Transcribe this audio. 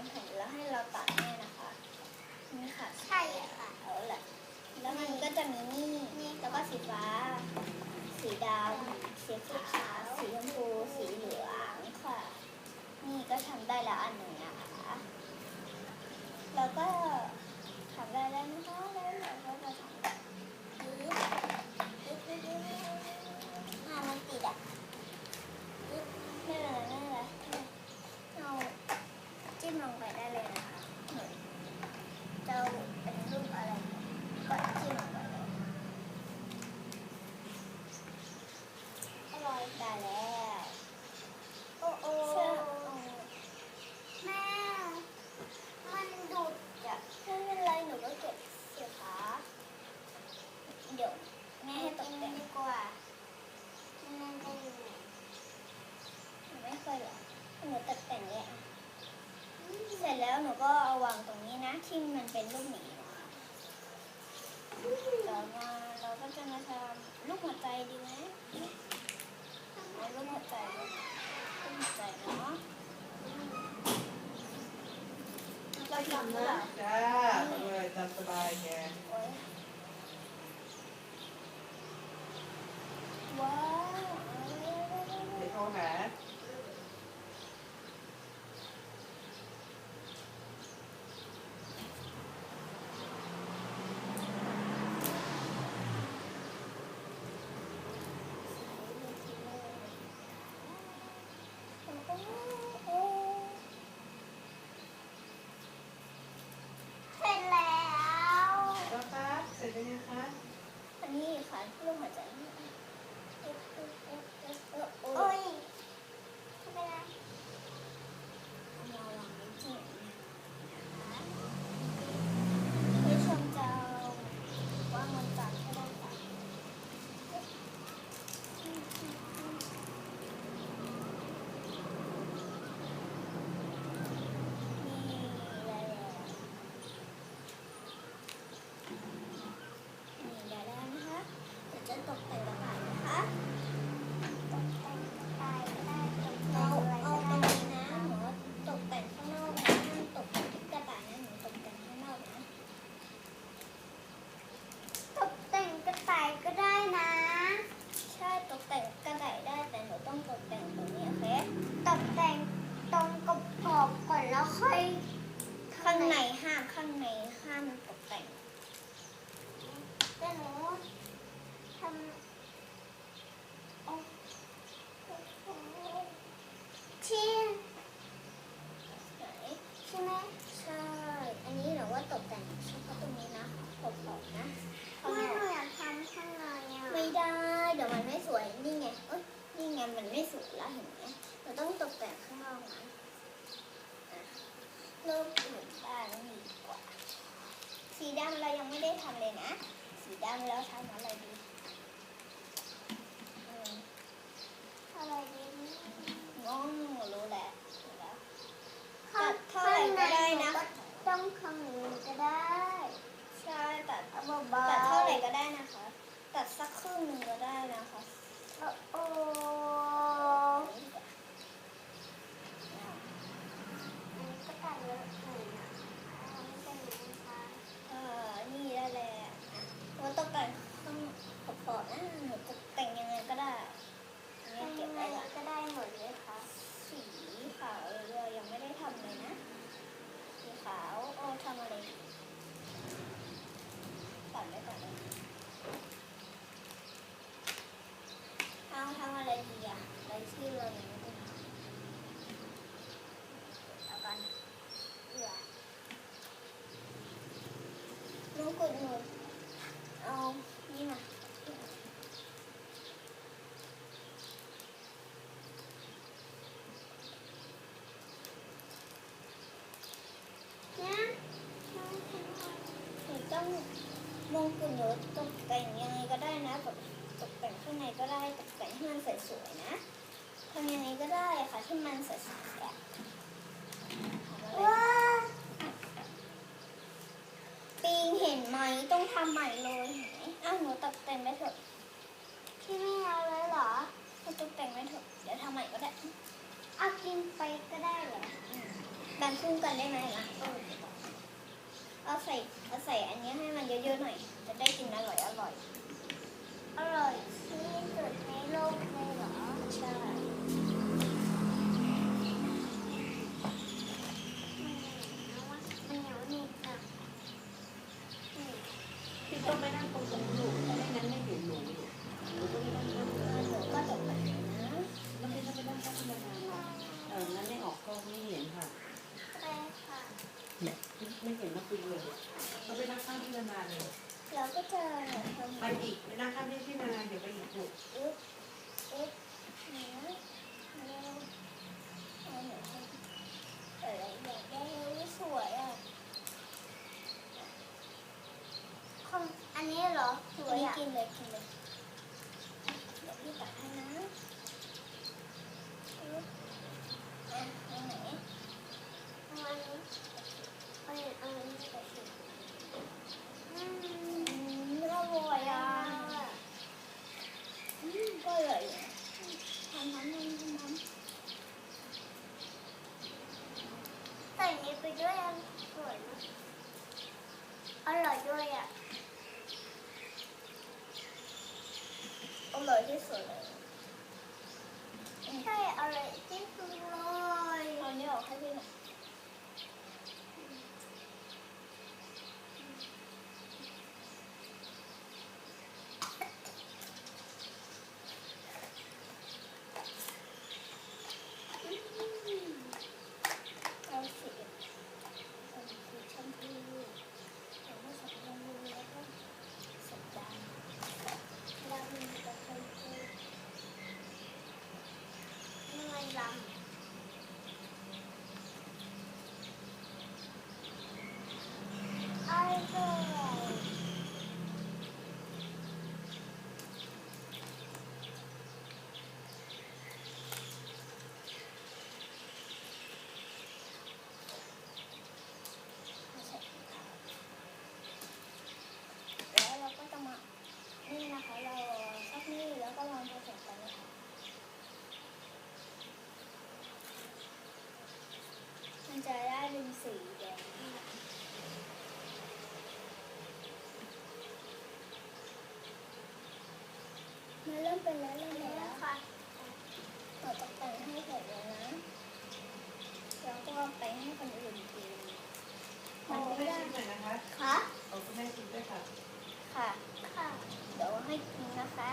เป็นแผ่นแล้วให้เราตัดเนี่ยนะคะนี่ค่ะใช่ค่ะเอาแหละแล้วมันก็จะมีนี่นี่แล้วก็สีฟ้า สีดำสีขาวสีชมพูสีเหลืองค่ะ นี่ก็ทำได้แล้วอันหนึ่งนะคะแล้วก็ทำได้แล้วนะคะแล้วเราก็จะทำแบบนี้ อ่ามันติดอะ ไม่เป็นไรไม่เป็นไรเราจิ้มลงไปได้เลยนะคะเหมือนจะเป็นรูปอะไรก็จิ้มลงไปเลย อร่อย ได้แล้ว โอ้โอ้ เชื่อ แม่ มันดูดอะ ไม่เป็นไรหนูก็เก็บเสียขาเดี๋ยวแม่ให้ตกแต่ง ดีกว่ามันจะอยู่ หนูไม่เคยหรอกหนู ตกแต่งเนี่ยเสร็จแล้วหนูก็เอาวางตรงนี้นะที่มันเป็นรูปหมีนะคะต่อมาเราก็จะมาทำรูปหัวใจดีไหมเอารูปหัวใจรูปหัวใจเนาะเราทำแล้วจ้าเอาเลยตามสบายแกโอ๊ยว้าว เดี๋ยวโทรหา แล้วเห็นไหมเราต้องตกแต่งข้างนอกนะอะเริ่มหมุนบ้านดีกว่า สีดำเรายังไม่ได้ทำเลยนะ สีดำแล้วทำอะไรดีอืมอะไรดีน้องหนูรู้แหละรู้แล้วข้างเท่าไหร่ก็ได้นะ ต้องข้างนี้ก็ได้ ใช่ตัดเบาๆตัดเท่าไหร่ก็ได้นะคะ ตัดสักครึ่งหนึ่งก็ได้นะคะ โอ้โอ้ อันนี้ดีกว่าอ่า อันนี้ก็ตัดเยอะหน่อยนะอันนี้เป็นอย่างนี้ค่ะ เออนี่ได้แหละอะหนูตกแต่งข้างขอบๆนะหนูตกแต่งยังไงก็ได้อันนี้ เป็น เก็ ยั บ งไง ไว้ละ ก็ได้หมดเลยค่ะ สีขาวเรายังไม่ได้ทำเลยนะ สีขาวโอ้ทำอะไรดีตัดไว้ก่อนเลยเอาทำอะไรดีอะอะไรที่เรายังไม่ได้ทำเอากันเอือน้อง กดหนูเอานี่มาเนี่ยหนต้องมงกุฎหนูตกแต่งยังไงก็ได้นะแบบตกแต่งข้างในก็ได้ตกแต่งให้มันสวยๆนะทำยังไงก็ได้ค่ะที่มันสวยๆอะทำอะไร ว้า ปิงเห็นไหมต้องทำ ใหม่เลยเห็นไหมอ้าวหนูตกแต่งไปเถอะพี่ไม่เอาเลยเหรอเอเราตกแต่งไม่ถูกเดี๋ยวทำใหม่ก็ได้เอากินไปก็ได้เหรอแบ่งครึ่งกันได้ไหมล่ะเอาใส่เอาใส่อันนี้ให้มันเยอะๆหน่อย จะได้กินอร่อยอร่อยอร่อยที่สุดในโลกเลยเหรอใช่ มันเหนียวมันเหนียวหนิดอะอืม พี่ ต้องไปนั่งตรงตรงลูไม่งั้นไม่เห็นหนูหนูก็ไม่ต้องนั่งหนูก็ตกแต่งนะแล้วพี่ต้องไปนั่งข้างธรรมดาเอองั้นไม่ออกกล้องไม่เห็นค่ะไปค่ะไม่เห็นนักบินเลยเราไปนั่งข้างพี่นานาเลยเราก็จะทำไปอีกไปนั่งข้างพี่นานาเดี๋ยวไปอีกลูกอึ๊บอึ๊บเนี้ยเร็วเอาหนูให้ยได้รูปสวยอะ ข อันนี้เหรอสวยอะกินเลยกินเลยเดี๋ยวพี่ตัดให้นะอึ๊บอะเอาไหนอันนี้อันนี้อันนี้ไปสิอืมอืมอร่อยอะอืมก็อร่อยทำน้ำน้ำน้ำใส่นี้ไปด้วยอันสวยนะอร่อยด้วยอะ อร่อยที่สุดเลยอืม ใช่อร่อยที่สุดเลย เอานี้ออกให้พี่หน่อยเอาสีเอาสีชมพูเอาไม่ใส่ชมพูแล้วก็ใส่ดำดำกับชมพู ยังไงลำอร่อย ไม่ใส่ถุงเท้าแล้วเราก็จะมา นี่นะคะเราซักนี่แล้วก็วางผสมกันนะคะมันจะได้เป็นสีแดงมันเริ่มเป็นแล้วเริ่มเป็นแล้วค่ะเราตกแต่งให้เสร็จแล้วนะแล้วก็ไปให้คนอื่นกินมัมันนไม่ไม่ได้ได้ชิมหน่อยนะคะคะ ค่ะ ค่ะ เดี๋ยวให้กินนะคะ